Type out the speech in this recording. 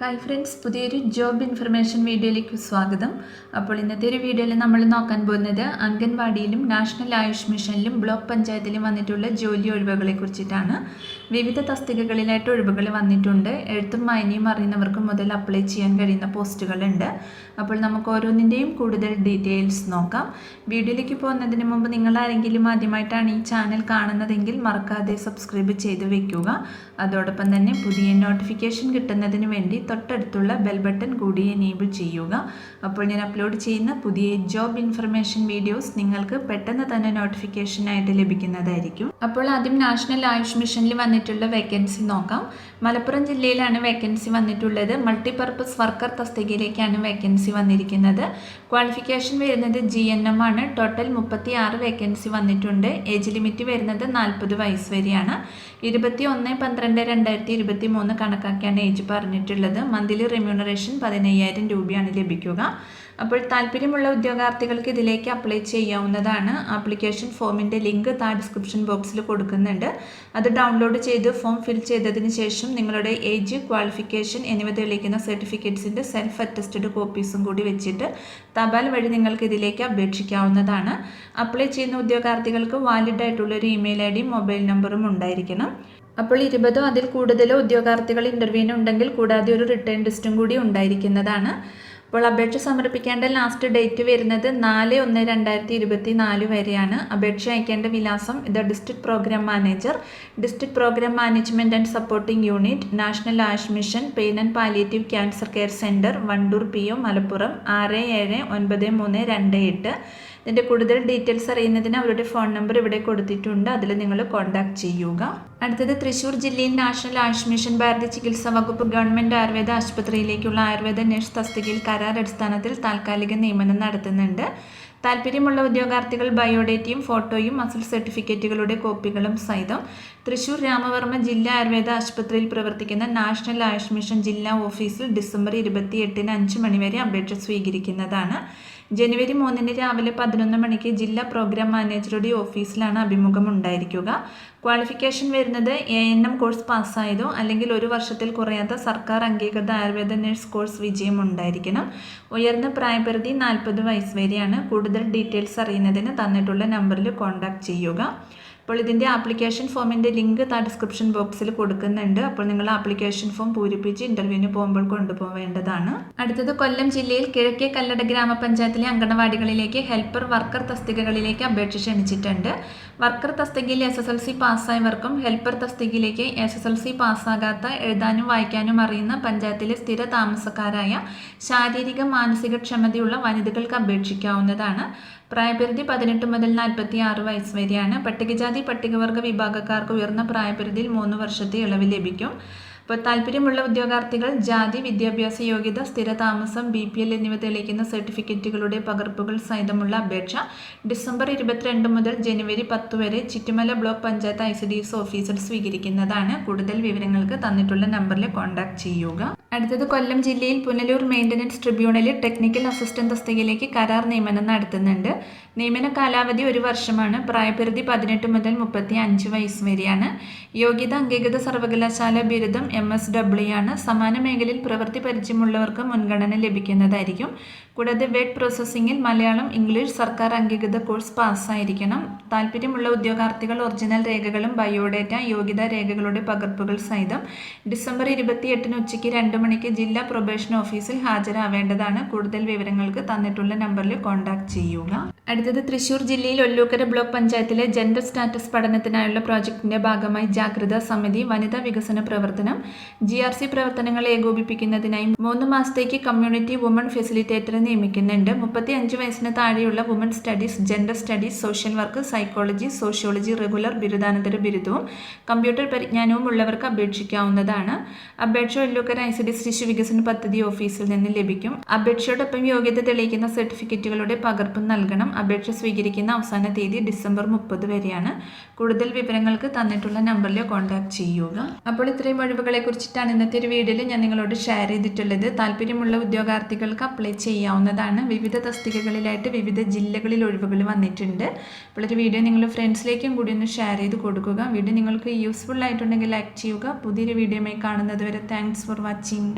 Hi friends പുതിയൊരു job information വീഡിയോയിലേക്ക് സ്വാഗതം. അപ്പോൾ ഇന്നത്തെ ഒരു വീഡിയോയിൽ നമ്മൾ നോക്കാൻ പോകുന്നത് അംഗൻവാടിയിലും നാഷണൽ ആയുഷ് മിഷനിലും ബ്ലോക്ക് പഞ്ചായത്തിലും വന്നിട്ടുള്ള ജോലി ഒഴിവുകളെ കുറിച്ചിട്ടാണ്. വിവിധ തസ്തികകളിലായിട്ട് ഒഴിവുകൾ വന്നിട്ടുണ്ട്. എഴുത്തും വായനയും അറിയുന്നവർക്ക് മുതൽ അപ്ലൈ ചെയ്യാൻ കഴിയുന്ന പോസ്റ്റുകളുണ്ട് അപ്പോൾ നമുക്ക് ഓരോന്നിന്റെയും കൂടുതൽ ഡീറ്റെയിൽസ് നോക്കാം. വീഡിയോയിലേക്ക് പോകുന്നതിന് മുമ്പ് നിങ്ങൾ ആരെങ്കിലും ആദ്യമായിട്ടാണ് ഈ ചാനൽ കാണുന്നതെങ്കിൽ മറക്കാതെ സബ്സ്ക്രൈബ് ചെയ്ത് വെക്കുക. അതോടൊപ്പം തന്നെ പുതിയ നോട്ടിഫിക്കേഷൻ കിട്ടുന്നതിന് വേണ്ടി തൊട്ടടുത്തുള്ള ബെൽ ബട്ടൺ കൂടി എനേബിൾ ചെയ്യുക. അപ്പോൾ ഞാൻ അപ്ലോഡ് ചെയ്യുന്ന പുതിയ ജോബ് ഇൻഫർമേഷൻ വീഡിയോസ് നിങ്ങൾക്ക് പെട്ടെന്ന് തന്നെ നോട്ടിഫിക്കേഷനായിട്ട് ലഭിക്കുന്നതായിരിക്കും. അപ്പോൾ ആദ്യം നാഷണൽ ആയുഷ് മിഷനിൽ വന്നിട്ടുള്ള വേക്കൻസി നോക്കാം. മലപ്പുറം ജില്ലയിലാണ് വേക്കൻസി വന്നിട്ടുള്ളത്. മൾട്ടിപർപ്പസ് വർക്കർ തസ്തികയിലേക്കാണ് വേക്കൻസി വന്നിരിക്കുന്നത്. ക്വാളിഫിക്കേഷൻ വരുന്നത് ജി എൻ എം ആണ്. ടോട്ടൽ മുപ്പത്തി ആറ് വേക്കൻസി വന്നിട്ടുണ്ട്. ഏജ് ലിമിറ്റ് വരുന്നത് നാൽപ്പത് വയസ്സ് വരെയാണ്. ഇരുപത്തി ഒന്ന് പന്ത്രണ്ട് രണ്ടായിരത്തി ഇരുപത്തി മൂന്ന് കണക്കാക്കിയാണ് ഏജ് പറഞ്ഞിട്ടുള്ളത്. മന്ത്ലി റെമ്യൂണറേഷൻ പതിനയ്യായിരം രൂപയാണ് ലഭിക്കുക. അപ്പോൾ താല്പര്യമുള്ള ഉദ്യോഗാർത്ഥികൾക്ക് ഇതിലേക്ക് അപ്ലൈ ചെയ്യാവുന്നതാണ്. ആപ്ലിക്കേഷൻ ഫോമിന്റെ ലിങ്ക് താ ഡിസ്ക്രിപ്ഷൻ ബോക്സിൽ കൊടുക്കുന്നുണ്ട്. അത് ഡൗൺലോഡ് ചെയ്ത് ഫോം ഫിൽ ചെയ്തതിന് ശേഷം നിങ്ങളുടെ ഏജ് ക്വാളിഫിക്കേഷൻ എന്നിവ തെളിയിക്കുന്ന സർട്ടിഫിക്കറ്റ്സിന്റെ സെൽഫ് അറ്റസ്റ്റഡ് കോപ്പീസും കൂടി വെച്ചിട്ട് തപാൽ വഴി നിങ്ങൾക്ക് ഇതിലേക്ക് അപേക്ഷിക്കാവുന്നതാണ്. അപ്ലൈ ചെയ്യുന്ന ഉദ്യോഗാർത്ഥികൾക്ക് വാലിഡ് ഒരു ഇമെയിൽ ഐ ഡിയും മൊബൈൽ നമ്പറും ഉണ്ടായിരിക്കണം. അപ്പോൾ ഇരുപതോ അതിൽ കൂടുതലോ ഉദ്യോഗാർത്ഥികൾ ഇന്റർവ്യൂവിന് ഉണ്ടെങ്കിൽ കൂടാതെ ഒരു റിട്ടേൺ ലിസ്റ്റും കൂടി ഉണ്ടായിരിക്കുന്നതാണ്. അപ്പോൾ അപേക്ഷ സമർപ്പിക്കേണ്ട ലാസ്റ്റ് ഡേറ്റ് വരുന്നത് നാല് ഒന്ന് രണ്ടായിരത്തി ഇരുപത്തി നാല് വരെയാണ്. അപേക്ഷ അയക്കേണ്ട വിലാസം ഇത് district programme manager district programme management and supporting unit national Ayush mission pain and palliative cancer care centre Wandoor P O Malappuram ആറ് ഏഴ് ഒൻപത് മൂന്ന് രണ്ട് എട്ട്. ഇതിന്റെ കൂടുതൽ ഡീറ്റെയിൽസ് അറിയുന്നതിന് അവരുടെ ഫോൺ നമ്പർ ഇവിടെ കൊടുത്തിട്ടുണ്ട്. അതിൽ നിങ്ങൾ കോൺടാക്ട് ചെയ്യുക. അടുത്തത് തൃശ്ശൂർ ജില്ലയിൽ നാഷണൽ ആയുഷ് മിഷൻ ഭാരതി ചികിത്സാ വകുപ്പ് ഗവൺമെന്റ് ആയുർവേദ ആശുപത്രിയിലേക്കുള്ള ആയുർവേദ നഴ്സ് തസ്തികയിൽ കരാർ അടിസ്ഥാനത്തിൽ താൽക്കാലിക നിയമനം നടത്തുന്നുണ്ട്. താല്പര്യമുള്ള ഉദ്യോഗാർത്ഥികൾ ബയോഡേറ്റയും ഫോട്ടോയും മസിൽ സർട്ടിഫിക്കറ്റുകളുടെ കോപ്പികളും സഹിതം തൃശൂർ രാമവർമ്മ ജില്ലാ ആയുർവേദ ആശുപത്രിയിൽ പ്രവർത്തിക്കുന്ന നാഷണൽ ആയുഷ് മിഷൻ ജില്ലാ ഓഫീസിൽ ഡിസംബർ ഇരുപത്തി എട്ടിന് അഞ്ച് മണിവരെ അപേക്ഷ സ്വീകരിക്കുന്നതാണ്. ജനുവരി മൂന്നിന് രാവിലെ പതിനൊന്ന് മണിക്ക് ജില്ലാ പ്രോഗ്രാം മാനേജറുടെ ഓഫീസിലാണ് അഭിമുഖം ഉണ്ടായിരിക്കുക. ക്വാളിഫിക്കേഷൻ വരുന്നത് എ എൻ എം കോഴ്സ് പാസ്സായതോ അല്ലെങ്കിൽ ഒരു വർഷത്തിൽ കുറയാത്ത സർക്കാർ അംഗീകൃത ആയുർവേദ നഴ്സ് കോഴ്സ് വിജയം ഉണ്ടായിരിക്കണം ഉയർന്ന പ്രായപരിധി നാൽപ്പത് വയസ്സ് വരെയാണ് കൂടുതൽ ഡീറ്റെയിൽസ് അറിയുന്നതിന് തന്നിട്ടുള്ള നമ്പറിൽ കോൺടാക്ട് ചെയ്യുക. അപ്പോൾ ഇതിന്റെ ആപ്ലിക്കേഷൻ ഫോമിന്റെ ലിങ്ക് താ ഡിസ്ക്രിപ്ഷൻ ബോക്സിൽ കൊടുക്കുന്നുണ്ട്. അപ്പോൾ നിങ്ങൾ ആപ്ലിക്കേഷൻ ഫോം പൂരിപ്പിച്ച് ഇന്റർവ്യൂവിന് പോകുമ്പോൾ കൊണ്ടുപോവേണ്ടതാണ് അടുത്തത് കൊല്ലം ജില്ലയിൽ കിഴക്കേ കല്ലട ഗ്രാമപഞ്ചായത്തിലെ അംഗനവാടികളിലേക്ക് ഹെൽപ്പർ വർക്കർ തസ്തികകളിലേക്ക് അപേക്ഷ ക്ഷണിച്ചിട്ടുണ്ട്. വർക്കർ തസ്തികയിൽ എസ് എസ് എൽ സി പാസ്സായവർക്കും ഹെൽപ്പർ തസ്തികയിലേക്ക് എസ് എസ് എൽ സി പാസ്സാകാത്ത എഴുതാനും വായിക്കാനും അറിയുന്ന പഞ്ചായത്തിലെ സ്ഥിര താമസക്കാരായ ശാരീരിക മാനസിക ക്ഷമതയുള്ള വനിതകൾക്ക് അപേക്ഷിക്കാവുന്നതാണ്. പ്രായപരിധി പതിനെട്ട് മുതൽ നാൽപ്പത്തി ആറ് വയസ്സ് വരെയാണ്. പട്ടികജാതി പട്ടികവർഗ വിഭാഗക്കാർക്ക് ഉയർന്ന പ്രായപരിധിയിൽ മൂന്ന് വർഷത്തെ ഇളവ് ലഭിക്കും. അപ്പോൾ താല്പര്യമുള്ള ഉദ്യോഗാർത്ഥികൾ ജാതി വിദ്യാഭ്യാസ യോഗ്യത സ്ഥിര താമസം ബി പി എൽ എന്നിവ തെളിയിക്കുന്ന സർട്ടിഫിക്കറ്റുകളുടെ പകർപ്പുകൾ സഹിതമുള്ള അപേക്ഷ ഡിസംബർ ഇരുപത്തിരണ്ട് മുതൽ ജനുവരി പത്ത് വരെ Chittumala block panchayat I C D S ഓഫീസിൽ സ്വീകരിക്കുന്നതാണ്. കൂടുതൽ വിവരങ്ങൾക്ക് തന്നിട്ടുള്ള നമ്പറിൽ കോൺടാക്ട് ചെയ്യുക. അടുത്തത് കൊല്ലം ജില്ലയിൽ പുനലൂർ മെയിന്റനൻസ് ട്രിബ്യൂണലിൽ ടെക്നിക്കൽ അസിസ്റ്റന്റ് തസ്തികയിലേക്ക് കരാർ നിയമനം നടത്തുന്നുണ്ട്. നിയമന കാലാവധി ഒരു വർഷമാണ്. പ്രായപരിധി പതിനെട്ട് മുതൽ മുപ്പത്തി അഞ്ച് വയസ്സ് വരെയാണ്. യോഗ്യത അംഗീകൃത സർവകലാശാല ബിരുദം എം എസ് ഡബ്ല്യു ആണ്. സമാന മേഖലയിൽ പ്രവൃത്തി പരിചയമുള്ളവർക്ക് മുൻഗണന ലഭിക്കുന്നതായിരിക്കും. കൂടാതെ വെഡ് പ്രോസസ്സിംഗിൽ മലയാളം ഇംഗ്ലീഷ് സർക്കാർ അംഗീകൃത കോഴ്സ് പാസ്സായിരിക്കണം. താല്പര്യമുള്ള ഉദ്യോഗാർത്ഥികൾ ഒറിജിനൽ രേഖകളും ബയോഡേറ്റ യോഗ്യതാ രേഖകളുടെ പകർപ്പുകൾ സഹിതം ഡിസംബർ ഇരുപത്തിയെട്ടിന് ഉച്ചയ്ക്ക് രണ്ട് മണിക്ക് ജില്ലാ പ്രൊബേഷൻ ഓഫീസിൽ ഹാജരാവേണ്ടതാണ്. കൂടുതൽ വിവരങ്ങൾക്ക് തന്നിട്ടുള്ള നമ്പറിൽ കോൺടാക്ട് ചെയ്യുക. അടുത്തത് തൃശൂർ ജില്ലയിൽ ഒല്ലൂക്കര ബ്ലോക്ക് പഞ്ചായത്തിലെ ജെൻഡർ സ്റ്റാറ്റസ് പഠനത്തിനായുള്ള പ്രോജക്റ്റിന്റെ ഭാഗമായി ജാഗ്രതാ സമിതി വനിതാ വികസന പ്രവർത്തനം ജി ആർ സി പ്രവർത്തനങ്ങൾ ഏകോപിപ്പിക്കുന്നതിനായി മൂന്ന് മാസത്തേക്ക് കമ്മ്യൂണിറ്റി വുമൺ ഫെസിലിറ്റേറ്ററെ നിയമിക്കുന്നുണ്ട്. മുപ്പത്തി അഞ്ച് വയസ്സിന് താഴെയുള്ള women studies gender studies social work psychology sociology regular ബിരുദാനന്തര ബിരുദവും കമ്പ്യൂട്ടർ പരിജ്ഞാനവും ഉള്ളവർക്ക് അപേക്ഷിക്കാവുന്നതാണ്. അപേക്ഷ ഒല്ലൂക്കര ഐ സി ഡി ശിശു വികസന പദ്ധതി ഓഫീസിൽ നിന്ന് ലഭിക്കും. അപേക്ഷയോടൊപ്പം യോഗ്യത തെളിയിക്കുന്ന സർട്ടിഫിക്കറ്റുകളുടെ പകർപ്പ് നൽകണം. അപേക്ഷ സ്വീകരിക്കുന്ന അവസാന തീയതി ഡിസംബർ മുപ്പത് വരെയാണ്. കൂടുതൽ വിവരങ്ങൾക്ക് തന്നിട്ടുള്ള നമ്പറിൽ കോൺടാക്ട് ചെയ്യുക. അപ്പോൾ ഇത്രയും ഒഴിവുകളെ കുറിച്ചിട്ടാണ് ഇന്നത്തെ ഒരു വീഡിയോയിൽ ഞാൻ നിങ്ങളോട് ഷെയർ ചെയ്തിട്ടുള്ളത്. താല്പര്യമുള്ള ഉദ്യോഗാർത്ഥികൾക്ക് അപ്ലൈ ചെയ്യാവുന്നതാണ്. വിവിധ തസ്തികകളിലായിട്ട് വിവിധ ജില്ലകളിൽ ഒഴിവുകൾ വന്നിട്ടുണ്ട്. അപ്പോൾ ഒരു വീഡിയോ നിങ്ങൾ ഫ്രണ്ട്സിലേക്കും കൂടി ഒന്ന് ഷെയർ ചെയ്ത് കൊടുക്കുക. വീഡിയോ നിങ്ങൾക്ക് യൂസ്ഫുൾ ആയിട്ടുണ്ടെങ്കിൽ ലൈക്ക് ചെയ്യുക. പുതിയൊരു വീഡിയോയുമായി കാണുന്നത് വരെ താങ്ക്സ് ഫോർ വാച്ചിങ്